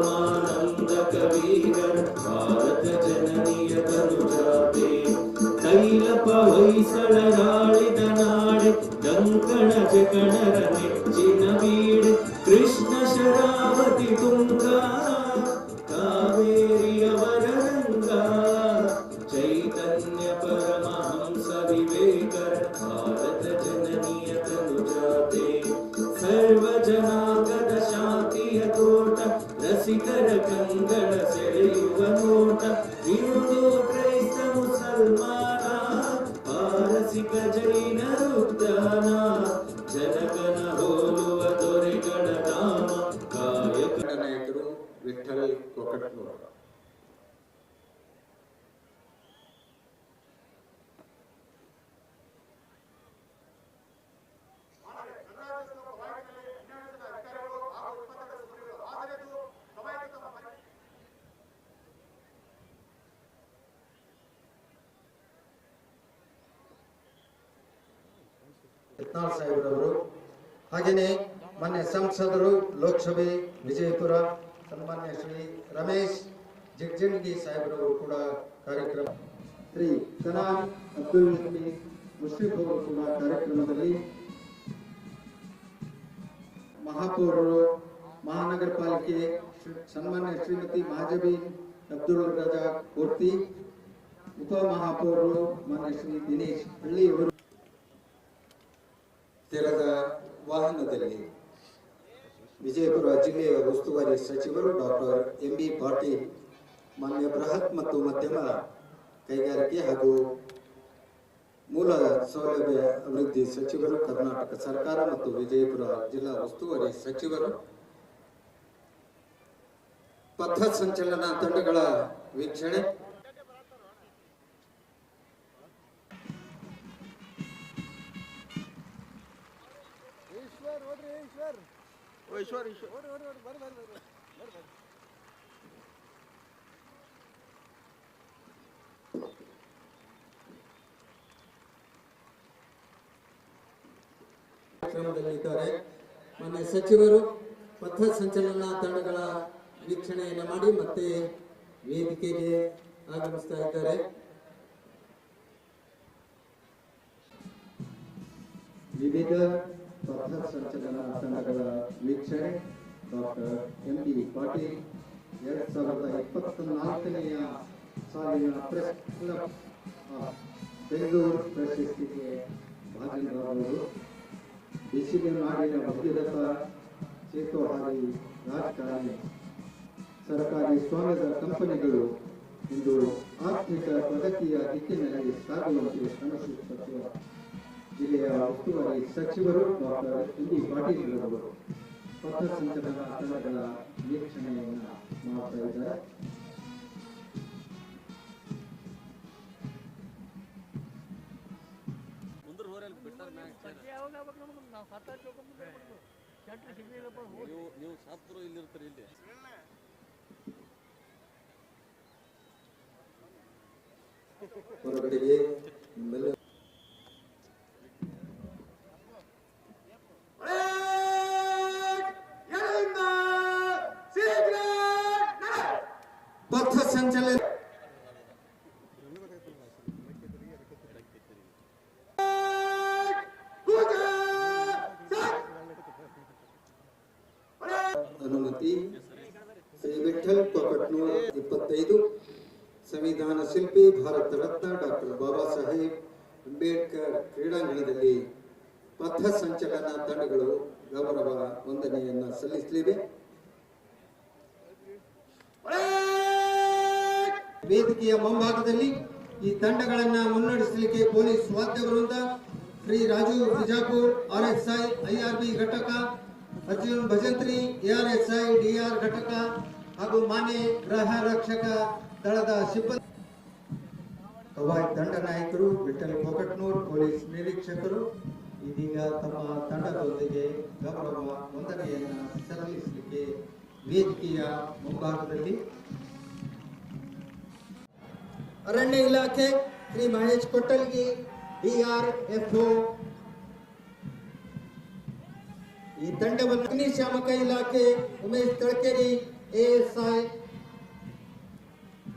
समानन्दकवीरन् भारतजननीयतनुजाते तैलपवैसळराळितनाडि दङ्कणचकणर नेच्चिन bead कृष्णशरावति Tunga Bharat ಕಾಯಕ ನಾಯಕರು ವಿಠಲ್ ಕೊಕಟ್ನೂರ. ಸಾಹೇಬ್ರವರು. ಹಾಗೆಯೇ ಮಾನ್ಯ ಸಂಸದರು, ಲೋಕಸಭೆ, ವಿಜಯಪುರ, ಸನ್ಮಾನ್ಯ ಶ್ರೀ ರಮೇಶ್ ಜಗ್ಜಂಗಿ ಸಾಹೇಬ್ರವರು ಕೂಡ ಕಾರ್ಯಕ್ರಮ ಶ್ರೀ ಕನಾನ್ ಅಬ್ದುಲ್ ನಬಿ ಮುಷ್ರಿಫ್ ಅವರು ಕೂಡ ಕಾರ್ಯಕ್ರಮದಲ್ಲಿ ಮಹಾಪೌರರು ಮಹಾನಗರ ಪಾಲಿಕೆ ಸನ್ಮಾನ್ಯ ಶ್ರೀಮತಿ ಮಹಾಜಬೀನ್ ಅಬ್ದುಲ್ ರಜಾ ಕೋರ್ತಿ ಉಪಮಹಾಪೌರರು ಮಾನ್ಯ ಶ್ರೀ ದಿನೇಶ್ ಹಳ್ಳಿಯವರು. ತೆರೆದ ವಾಹನದಲ್ಲಿ ವಿಜಯಪುರ ಜಿಲ್ಲೆಯ ಉಸ್ತುವಾರಿ ಸಚಿವರು ಡಾಕ್ಟರ್ ಎಂ ಬಿ ಪಾಟೀಲ್ ಮಾನ್ಯ ಬೃಹತ್ ಮತ್ತು ಮಧ್ಯಮ ಕೈಗಾರಿಕೆ ಹಾಗೂ ಮೂಲ ಸೌಲಭ್ಯ ಅಭಿವೃದ್ಧಿ ಸಚಿವರು ಕರ್ನಾಟಕ ಸರ್ಕಾರ ಮತ್ತು ವಿಜಯಪುರ ಜಿಲ್ಲಾ ಉಸ್ತುವಾರಿ ಸಚಿವರು ಪಥ ಸಂಚಲನ ತಂಡಗಳ ವೀಕ್ಷಣೆ ಕಾರ್ಯಕ್ರಮದಲ್ಲಿದ್ದಾರೆ ಮಾನ್ಯ ಸಚಿವರು ಪಥ ಸಂಚಲನ ತಂಡಗಳ ವೀಕ್ಷಣೆಯನ್ನು ಮಾಡಿ ಮತ್ತೆ ವೇದಿಕೆಗೆ ಆಗಮಿಸ್ತಾ ಇದ್ದಾರೆ. ವಿವಿಧ ಪಥ ಸಂಚಲನ ತಂಡಗಳ ವೀಕ್ಷಣೆ ಡಾಕ್ಟರ್ ಎಂ ಬಿ ಪಾಟೀಲ್. ಎರಡ್ ಸಾವಿರದ ಇಪ್ಪತ್ತ ನಾಲ್ಕನೆಯ ಸಾಲಿನ ಪ್ರೆಸ್ ಕ್ಲಬ್ ಬೆಂಗಳೂರು ಪ್ರಶಸ್ತಿಗೆ ಭಾಜನರಾದವರು. ಬಿಸಿಲು ನಾಡಿನ ಭಗೀರಥ ಚೇತೋಹಾರಿ ರಾಜಕಾರಣಿ. ಸರ್ಕಾರಿ ಸ್ವಾಮ್ಯದ ಕಂಪನಿಗಳು ಇಂದು ಆರ್ಥಿಕ ಪ್ರಗತಿಯ ದಿಕ್ಕಿನಲ್ಲಿ ಸಾಗುವಂತೆ ಶ್ರಮಿಸುತ್ತಿರುವ ಜಿಲ್ಲೆಯ ಉಸ್ತುವಾರಿ ಸಚಿವರು ಡಾಕ್ಟರ್ ಎಂ ಡಿ ಪಾಟೀಲ್ ಅವರು ಪಥ ಸಂಚಲನ ತಂಡಗಳ ವೀಕ್ಷಣೆಯನ್ನ ಮಾಡ್ತಾ ಇದ್ದಾರೆ. ನೀವು ನೀವು ಸಾತ್ರು ಇಲ್ಲಿರ್ತೀರಿ ಇಲ್ಲಿ. ಹೊರಗಡೆಗೆ ಸಂಚಲನ ಅನುಮತಿ ಶ್ರೀ ಇಪ್ಪತ್ತೈದು, ಸಂವಿಧಾನ ಶಿಲ್ಪಿ, ಭಾರತ ರತ್ನ ಡಾಕ್ಟರ್ ಬಾಬಾ ಸಾಹೇಬ್, ಅಂಬೇಡ್ಕರ್ ಕ್ರೀಡಾಂಗಣದಲ್ಲಿ ಪಥ ಸಂಚಲನ ತಂಡಗಳು ಗೌರವ ವಂದನೆಯನ್ನ ಸಲ್ಲಿಸಲಿವೆ. ವೇದಿಕೆಯ ಮುಂಭಾಗದಲ್ಲಿ ಈ ತಂಡಗಳನ್ನ ಮುನ್ನಡೆಸಲಿಕ್ಕೆ ಪೊಲೀಸ್ ವಾದ್ಯ ವೃಂದ ಶ್ರೀ ರಾಜು ಬಿಜಾಪುರ್, ಆರ್ಎಸ್ಐ, ಐಆರ್ಬಿ ಘಟಕ, ಅರ್ಜುನ್ ಭಜಂತ್ರಿ, ಎಆರ್ಎಸ್ಐ, ಡಿಆರ್ ಘಟಕ ಹಾಗೂ ಮಾನ್ಯ ಗೃಹ ರಕ್ಷಕ ದಳದ ಸಿಬ್ಬಂದಿ. ಕವಾಯತ್ ದಂಡ ನಾಯಕರು ವಿಠಲ್ ಕೊಕಟ್ನೂರ್ ಪೊಲೀಸ್ ನಿರೀಕ್ಷಕರು, ಇದೀಗ ತಮ್ಮ ತಂಡದೊಂದಿಗೆ ಗೌರವ ವಂದನೆಯನ್ನು ಸಲ್ಲಿಸಲಿಕ್ಕೆ ವೇದಿಕೆಯ ಮುಂಭಾಗದಲ್ಲಿ ಅರಣ್ಯ ಇಲಾಖೆ ಶ್ರೀ ಮಹೇಶ್ ಕೊಟ್ಟಲ್ಗಿ ಡಿಆರ್ಎಫ್ಒ ಈ ತಂಡವನ್ನು ಅಗ್ನಿಶಾಮಕ ಇಲಾಖೆ ಉಮೇಶ್ ತಳಕೇರಿ ಎಎಸ್ಐ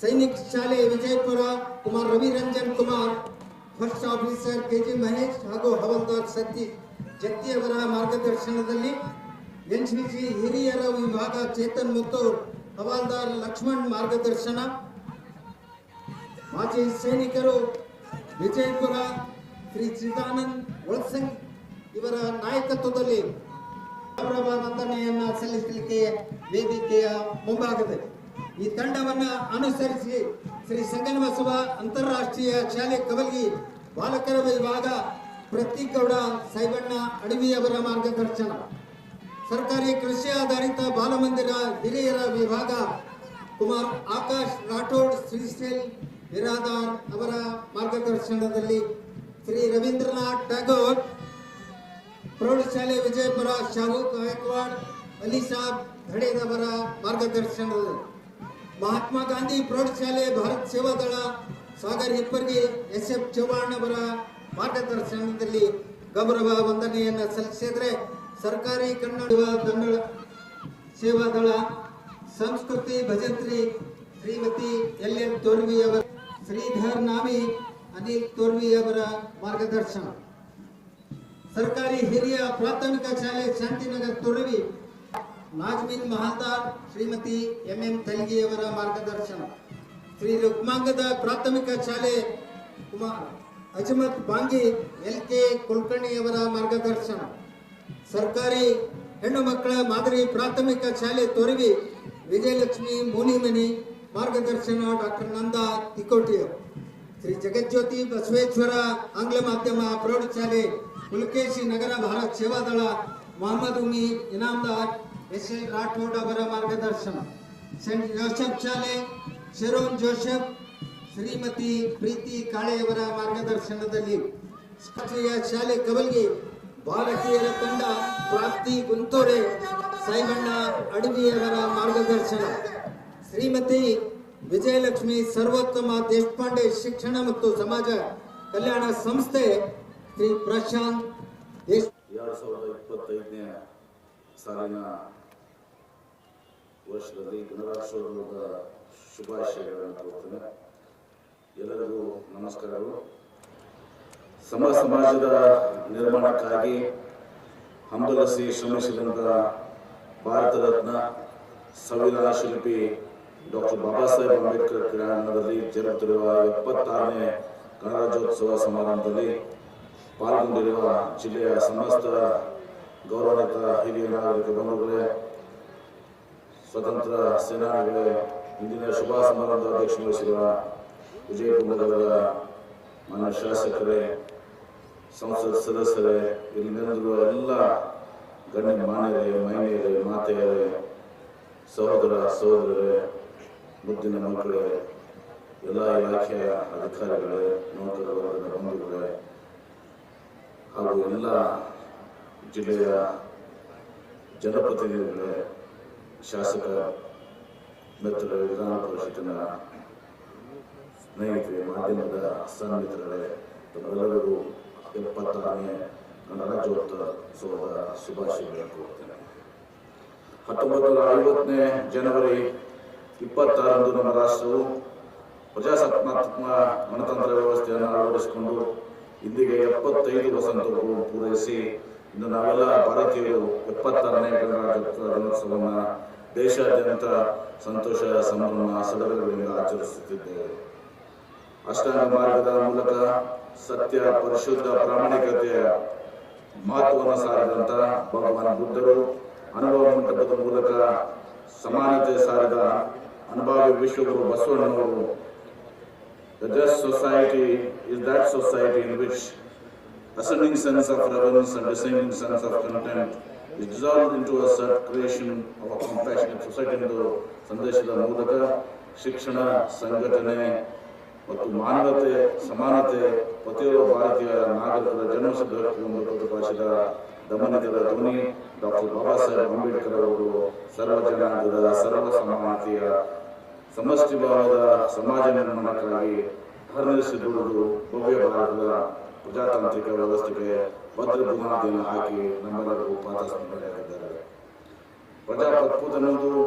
ಸೈನಿಕ್ ಶಾಲೆ Vijayapura Kumar Raviranjan Kumar first officer KG Mahesh ಹಾಗೂ ಹವಲ್ದಾರ್ ಸತೀಶ್ ಜತ್ತಿಯವರ ಮಾರ್ಗದರ್ಶನದಲ್ಲಿ ಎನ್ಸಿಸಿ ಹಿರಿಯರ ವಿಭಾಗ ಚೇತನ್ ಮುತ್ತೂರ್ ಹವಾಲ್ದಾರ್ ಲಕ್ಷ್ಮಣ್ ಮಾರ್ಗದರ್ಶನ ಮಾಜಿ ಸೈನಿಕರು ವಿಜಯಪುರ ಶ್ರೀ ಚಿದಾನಂದ್ ಒಳಸಂಗ್ ಇವರ ನಾಯಕತ್ವದಲ್ಲಿ ಗೌರವ ವಂದನೆಯನ್ನ ಸಲ್ಲಿಸಲಿಕ್ಕೆ ವೇದಿಕೆಯ ಮುಂಭಾಗದಲ್ಲಿ ಈ ತಂಡವನ್ನು ಅನುಸರಿಸಿ ಶ್ರೀ ಸಂಗನಬಸವ ಅಂತಾರಾಷ್ಟ್ರೀಯ ಶಾಲೆ ಕವಲ್ಗಿ ಬಾಲಕರ ವಿಭಾಗ ಪ್ರತೀಗೌಡ ಸೈಬಣ್ಣ ಅಡವಿಯವರ ಮಾರ್ಗದರ್ಶನ. ಸರ್ಕಾರಿ ಕೃಷಿ ಆಧಾರಿತ ಬಾಲಮಂದಿರ ಹಿರಿಯರ ವಿಭಾಗ ಕುಮಾರ್ ಆಕಾಶ್ ರಾಠೋಡ್ ಶ್ರೀಶೈಲ್ ಬಿರಾದಾರ್ ಅವರ ಮಾರ್ಗದರ್ಶನದಲ್ಲಿ ಶ್ರೀ ರವೀಂದ್ರನಾಥ್ ಟ್ಯಾಗೋರ್ ಪ್ರೌಢಶಾಲೆ ವಿಜಯಪುರ ಶಾರೂಕ್ ಗಾಯಕ್ವಾಡ್, ಅಲಿ ಸಾಬ್ ಧಡೇರವರ ಮಾರ್ಗದರ್ಶನದಲ್ಲಿ. ಮಹಾತ್ಮ ಗಾಂಧಿ ಪ್ರೌಢಶಾಲೆ ಭಾರತ್ ಸೇವಾ ದಳ ಸಾಗರ್ ಹಿಪ್ಪರ್ಗಿ ಎಸ್ ಎಫ್ ಚೌಹಾಣ್ ಅವರ ಮಾರ್ಗದರ್ಶನದಲ್ಲಿ ಗೌರವ ವಂದನೆಯನ್ನು ಸಲ್ಲಿಸಿದ್ರೆ ಸರ್ಕಾರಿ ಕನ್ನಡ ಕನ್ನಡ ಸೇವಾ ದಳ ಸಂಸ್ಕೃತಿ ಭಜಂತ್ರಿ ಶ್ರೀಮತಿ ಎಲ್ ಎನ್ ತೋರ್ವಿ ಅವರ ಶ್ರೀಧರ್ ನಾಮಿ ಅನಿಲ್ ತೋರ್ವಿ ಅವರ ಮಾರ್ಗದರ್ಶನ. ಸರ್ಕಾರಿ ಹಿರಿಯ ಪ್ರಾಥಮಿಕ ಶಾಲೆ ಶಾಂತಿನಗರ್ ತೊರವಿ ನಾಜ್ಮಿನ್ ಮಹಾಲ್ದಾರ್ ಶ್ರೀಮತಿ ಎಂ ಎಂ ತಲ್ಗಿಯವರ ಮಾರ್ಗದರ್ಶನ. ಶ್ರೀ ರುಕ್ಮಾಂಗದ ಪ್ರಾಥಮಿಕ ಶಾಲೆ ಕುಮಾರ್ ಅಜಮತ್ ಬಾಂಗಿ ಎಲ್ ಕೆ ಕುಲಕರ್ಣಿಯವರ ಮಾರ್ಗದರ್ಶನ. ಸರ್ಕಾರಿ ಹೆಣ್ಣು ಮಕ್ಕಳ ಮಾದರಿ ಪ್ರಾಥಮಿಕ ಶಾಲೆ ತೊರವಿ ವಿಜಯಲಕ್ಷ್ಮಿ ಮೂನಿಮನಿ ಮಾರ್ಗದರ್ಶನ ಡಾಕ್ಟರ್ ನಂದಾ ತಿಕೋಟಿಯವರು. ಶ್ರೀ ಜಗಜ್ಯೋತಿ ಬಸವೇಶ್ವರ ಆಂಗ್ಲ ಮಾಧ್ಯಮ ಪ್ರೌಢಶಾಲೆ ಪುಲಕೇಶಿ ನಗರ ಭಾರತ್ ಸೇವಾದಳ, ಮೊಹಮ್ಮದ್ ಉಮಿ ಇನಾಮದಾರ್ ಎಸ್ ಎಲ್ ರಾಠೋಡ್ ಅವರ ಮಾರ್ಗದರ್ಶನ. ಸೆಂಟ್ ಜೋಸೆಫ್ ಶಾಲೆ, ಶೆರೋನ್ ಜೋಸೆಫ್, ಶ್ರೀಮತಿ ಪ್ರೀತಿ ಕಾಳೆಯವರ ಮಾರ್ಗದರ್ಶನದಲ್ಲಿ. ಸ್ಪಷ್ಟೀಯ ಶಾಲೆ ಕವಲ್ಗಿ ಬಾಲಕಿಯರ ತಂಡ ಪ್ರಾಪ್ತಿ ಗುಂತೋರೆ, ಸಾಯಿಬಣ್ಣ ಅಡವಿಯವರ ಮಾರ್ಗದರ್ಶನ. ಶ್ರೀಮತಿ ವಿಜಯಲಕ್ಷ್ಮಿ ಸರ್ವೋತ್ತಮ ದೇಶಪಾಂಡೆ ಶಿಕ್ಷಣ ಮತ್ತು ಸಮಾಜ ಕಲ್ಯಾಣ ಸಂಸ್ಥೆ ಶ್ರೀ ಪ್ರಶಾಂತ್ ಎರಡು ಸಾವಿರದ ಇಪ್ಪತ್ತೈದನೇ ಸಾಲಿನ ವರ್ಷದಲ್ಲಿ ಗಣರಾಜ್ಯೋತ್ಸವದ ಶುಭಾಶಯಗಳನ್ನು ಕೋರ್ತೇನೆ. ಎಲ್ಲರಿಗೂ ನಮಸ್ಕಾರಗಳು. ಸಮ ಸಮಾಜದ ನಿರ್ಮಾಣಕ್ಕಾಗಿ ಹಂಬಲಸಿ ಶ್ರಮಿಸಿದಂಥ ಭಾರತ ರತ್ನ ಸಂವಿಧಾನ ಶಿಲ್ಪಿ ಡಾಕ್ಟರ್ ಬಾಬಾ ಸಾಹೇಬ್ ಅಂಬೇಡ್ಕರ್ ಕ್ರೀಡಾಂಗಣದಲ್ಲಿ ಜರುಗುತ್ತಿರುವ ಎಪ್ಪತ್ತಾರನೇ ಗಣರಾಜ್ಯೋತ್ಸವ ಸಮಾರಂಭದಲ್ಲಿ ಪಾಲ್ಗೊಂಡಿರುವ ಜಿಲ್ಲೆಯ ಸಮಸ್ತ ಗೌರವಾನ್ವಿತ ಹಿರಿಯ ನಾಗರಿಕ ಬಂಧುಗಳೇ, ಸ್ವತಂತ್ರ ಸೇನಾನಿಗಳೇ, ಇಂದಿನ ಶುಭ ಸಮಾರಂಭದ ಅಧ್ಯಕ್ಷ ವಹಿಸಿರುವ ವಿಜಯ್ ಕುಂಭದವರ ಮಾನ್ಯ ಶಾಸಕರೇ, ಸಂಸತ್ ಸದಸ್ಯರೇ, ಇಲ್ಲಿ ನೆರೆದಿರುವ ಎಲ್ಲ ಗಣ್ಯ ಮಾನ್ಯರೇ ಮಹಿಳೆಯರೇ, ಮಾತೆಯರೇ, ಸಹೋದರ ಸಹೋದರರೇ ಮುದ್ದಿನ ಮಕ್ಕಳೇ ಎಲ್ಲ ಇಲಾಖೆಯ ಅಧಿಕಾರಿಗಳೇ ನೌಕರ ವರ್ಗದ ಹಾಗೂ ಎಲ್ಲ ಜಿಲ್ಲೆಯ ಜನಪ್ರತಿನಿಧಿಗಳೇ, ಶಾಸಕ ಮಿತ್ರ ವಿಧಾನ ಪರಿಷತ್ತಿನ ಸ್ನೇಹಿತರೆ, ಮಾಧ್ಯಮದ ಸನ್ಮಿತ್ರರೇ ತಮ್ಮೆಲ್ಲರಿಗೂ ಎಪ್ಪತ್ತಾರನೇ ಗಣರಾಜ್ಯೋತ್ಸವದ ಶುಭಾಶಯಗಳನ್ನು ಕೋರ್ತೇನೆ ಹತ್ತೊಂಬತ್ತು ನೂರ ಐವತ್ತನೇ ಜನವರಿ ಇಪ್ಪತ್ತಾರಂದು ನಮ್ಮ ರಾಷ್ಟ್ರವು ಪ್ರಜಾಸತ್ತಾತ್ಮಕ ಗಣತಂತ್ರ ವ್ಯವಸ್ಥೆಯನ್ನು ಅಳವಡಿಸಿಕೊಂಡು ಇಂದಿಗೆ ಎಪ್ಪತ್ತೈದು ವಸಂತವನ್ನು ಪೂರೈಸಿ ಇಂದು ನಾವೆಲ್ಲ ಭಾರತೀಯರು ಎಪ್ಪತ್ತಾರನೇ ಗಣರಾಜ್ಯೋತ್ಸವ ದಿನೋತ್ಸವವನ್ನು ದೇಶಾದ್ಯಂತ ಸಂತೋಷ, ಸಂಭ್ರಮ, ಸಡಗರಗಳಿಂದ ಆಚರಿಸುತ್ತಿದ್ದೇವೆ. ಅಷ್ಟಾಂಗ ಮಾರ್ಗದ ಮೂಲಕ ಸತ್ಯ, ಪರಿಶುದ್ಧ, ಪ್ರಾಮಾಣಿಕತೆಯ ಮಹತ್ವವನ್ನು ಸಾರಿದಂಥ ಭಗವಾನ್ ಬುದ್ಧರು, ಅನುಭವ ಮಂಟಪದ ಮೂಲಕ ಸಮಾನತೆ ಸಾರಿದ ಅನುಭಾವಿ ವಿಶ್ವಗುರು ಬಸವಣ್ಣನವರು the just society is that society in which ascending sense of reverence and designing sense of content is dissolve in to at creation of a compassion society ಎಂದು ಸಂದೇಶದ ಮೂಲಕ ಶಿಕ್ಷಣ ಸಂಘಟನೆ ಮತ್ತು ಮಾನವತೆ ಸಮಾನತೆ ಪ್ರತಿಯೊಬ್ಬ ಭಾರತೀಯ ನಾಗರಿಕರ ಜನ್ಮಸಿದ್ಧ ಒಂದು ಪ್ರತಿಭಾಷೆಗಳ ದಮನಿತರ ಧ್ವನಿ ಡಾಕ್ಟರ್ ಬಾಬಾ ಸಾಹೇಬ್ ಅಂಬೇಡ್ಕರ್ ಅವರು ಸರ್ವ ಜನಾಂಗದ ಸರ್ವ ಸಮಾನತೆಯ ಸಮಷ್ಟಿ ಭಾವದ ಸಮಾಜ ನಿರ್ಮಾಣಕ್ಕಾಗಿ ಹರಿಸಿದುವುದು ಭವ್ಯ ಭಾರತದ ಪ್ರಜಾತಾಂತ್ರಿಕ ವ್ಯವಸ್ಥೆಗೆ ಭದ್ರ ಬುನಾದಿಯನ್ನು ಹಾಕಿ ನಮ್ಮೆಲ್ಲರಿಗೂ ಪಾತ್ರಿದ್ದಾರೆ ಪ್ರಜಾಪ್ರಭುತ್ವ ಎನ್ನುವುದು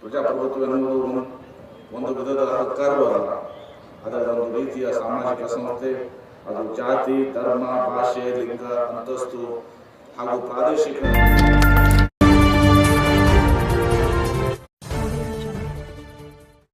ಪ್ರಜಾಪ್ರಭುತ್ವ ಎನ್ನುವುದು ಒಂದು- ವಿಧದ ಅಧಿಕಾರವೂ ಅಲ್ಲ ಅದರ ಒಂದು ರೀತಿಯ ಸಾಮಾಜಿಕ ಸಂಸ್ಥೆ ಅದು ಜಾತಿ ಧರ್ಮ ಭಾಷೆ ಲಿಂಗ ಅಂತಸ್ತು ಹಾಗೂ ಪ್ರಾದೇಶಿಕ